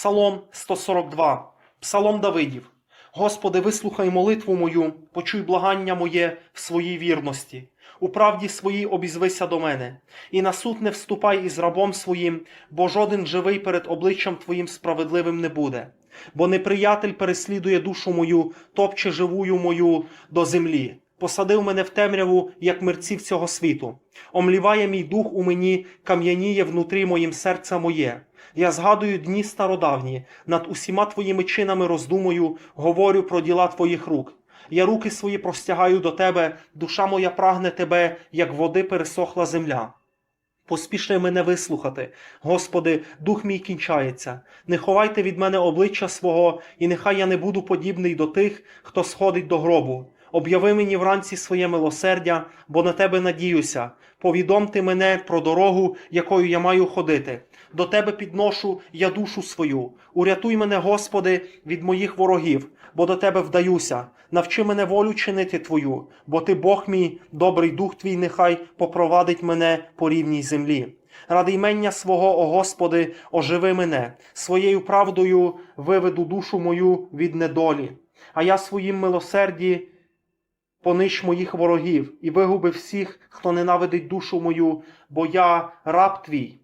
Псалом 142, Псалом Давидів. Господи, вислухай молитву мою, почуй благання моє в своїй вірності. У правді своїй обізвися до мене, і на суд не вступай із рабом своїм, бо жоден живий перед обличчям Твоїм справедливим не буде. Бо неприятель переслідує душу мою, топче живую мою до землі. Посадив мене в темряву, як мерців цього світу. Омліває мій дух у мені, кам'яніє внутрі моїм серце моє. Я згадую дні стародавні, над усіма твоїми чинами роздумую, говорю про діла твоїх рук. Я руки свої простягаю до тебе, душа моя прагне тебе, як води пересохла земля. Поспішай мене вислухати, Господи, дух мій кінчається. Не ховайте від мене обличчя свого, і нехай я не буду подібний до тих, хто сходить до гробу. Об'яви мені вранці своє милосердя, бо на тебе надіюся. Повідомте мене про дорогу, якою я маю ходити. До тебе підношу я душу свою. Урятуй мене, Господи, від моїх ворогів, бо до тебе вдаюся. Навчи мене волю чинити Твою, бо Ти Бог мій, добрий дух Твій, нехай попровадить мене по рівній землі. Ради ймення свого, о Господи, оживи мене, своєю правдою виведу душу мою від недолі, а я своїм милосерді понищ моїх ворогів і вигуби всіх, хто ненавидить душу мою, бо я раб твій.